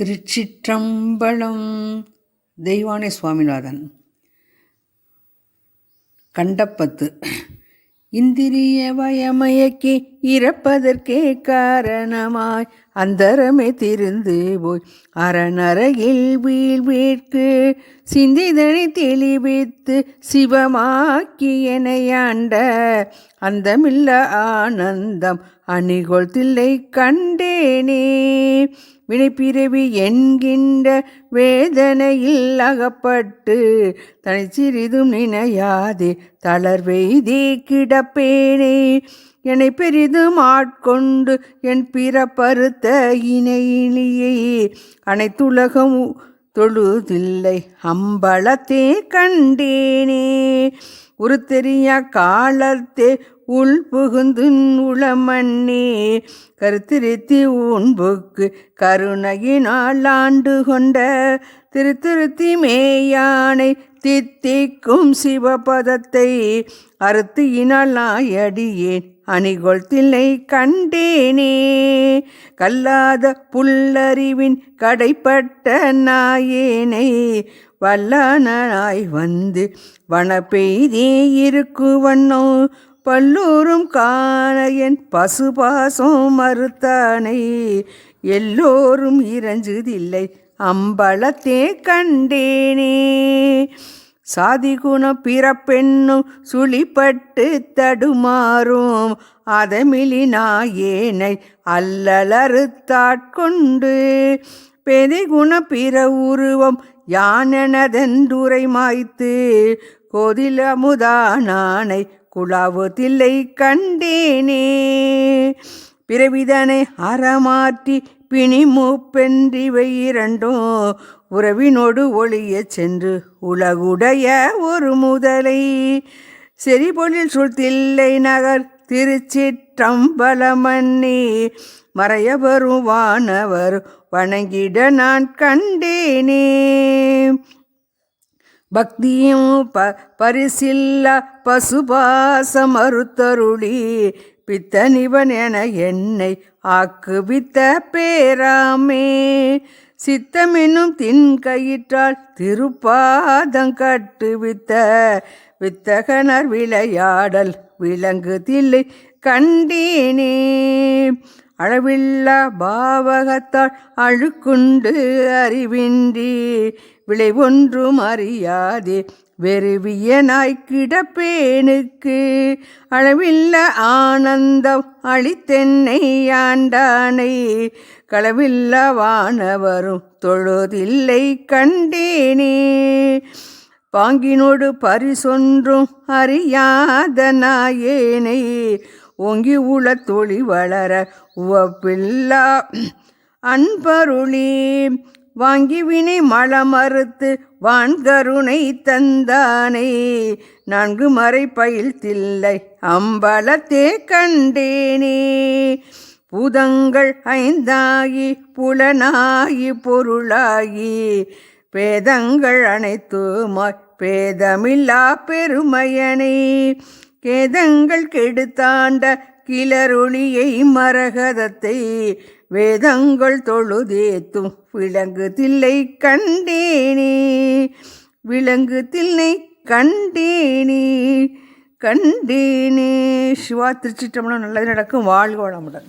திருச்சிற்றம்பலம். தெய்வானே சுவாமிநாதன். கண்டப்பத்து இந்திரிய வயமயக்கி இறப்பதற்கே காரணமாய் அந்தரமே திருந்து போய் அரணரகில் வீழ் சிந்திதனை தெளிவித்து சிவமாக்கி எனையாண்ட அந்தமில்ல ஆனந்தம் அணிகொள் தில்லை கண்டேனே. வினைப்பிறவி என்கின்ற வேதனையில் அகப்பட்டு தனி சிறிதும் நினையாதே தளர்வெய்தே கிடப்பேனே. என்னை பெரிதும் ஆட்கொண்டு என் பிறப்பறுத்த இணையிலேயே அனைத்துலகம் தொழுதில்லை அம்பலத்தே கண்டேனே. உரு தெரிய காலத்தே உள் புகுந்து உளமண்ணே கருத்திருத்தி உன்புக்கு கருணையினால் ஆண்டு கொண்ட திருத்திருத்தி மேயானை தித்திக்கும் சிவபதத்தை அறுத்தியினால் நாயடியேன் அணிகொள் தில்லை கண்டேனே. கல்லாத புல்லறிவின் கடைப்பட்ட நாயேனை வல்லானாய் வந்து வன பெய்தே இருக்குவண்ணோ பல்லூரும் காண என் பசுபாசம் மறுத்தானை எல்லோரும் இறஞ்சுதில்லை அம்பலத்தே கண்டேனே. சாதி குணம் பிறப்பெண்ணும் சுழிப்பட்டு தடுமாறும் அதமிலி நாயேனை அல்லலறுத்தாட்கொண்டு. பெதி குண பிற உருவம் யானெனதென்றுரை மாய்த்து கோதில அமுதானானை குழாவு தில்லை கண்டேனே. பிறவிதனை அறமாற்றி பிணிமூப்பென்றிவை இரண்டும் உறவினோடு ஒளிய சென்று உலகுடைய ஒரு முதலை. செறிபொழில் சுழ்த்தில்லை நகர் திருச்சிற்றம்பலமன்னி. மறையவரும் வானவர் வணங்கிட நான் கண்டேனே. பக்தியும் ப பரிசில்ல பசுபாச மறுத்தருளி பித்தனிவன் என என்னை ஆக்குவித்த பேராமே. சித்தமெனும் தின் கயிற்றால் திருப்பாதங்கட்டுவித்த வித்தகனர் விளையாடல் விலங்கு தில்லை கண்டீனே. அளவில்லா பாவகத்தால் அழுக்குண்டு அறிவின்றி விளை ஒன்றும் அறியாதே. வெறுவிய நாய்க்கிடப்பேனுக்கு அளவில்ல ஆனந்தம் அளித்தென்னை ஆண்டானை. களவில்ல வானவரும் தொழுதில்லை கண்டேனே. பாங்கினோடு பரிசொன்றும் அறியாத நாயேனை. ஓங்கி உள தொழி வளர உவப்பில்லா அன்பருளி. வாங்கி வினை மலமறுத்து வான்கருணை தந்தானே. நான்கு மறை பயில் தில்லை அம்பலத்தே கண்டேனே. பூதங்கள் ஐந்தாகி புலனாகி பொருளாகி பேதங்கள் அனைத்துமாய் பேதமில்லா பெருமையனை. கேதங்கள் கெடுத்தாண்ட கிளரொளியை மரகதத்தை வேதங்கள் தொழுதேத்தும். விலங்கு தில்லை கண்டேனே விலங்கு தில்லை கண்டேனே கண்டேனே. சிவா திருச்சிட்டம்னா நல்லது நடக்கும் வாழ்க வளமுடன்.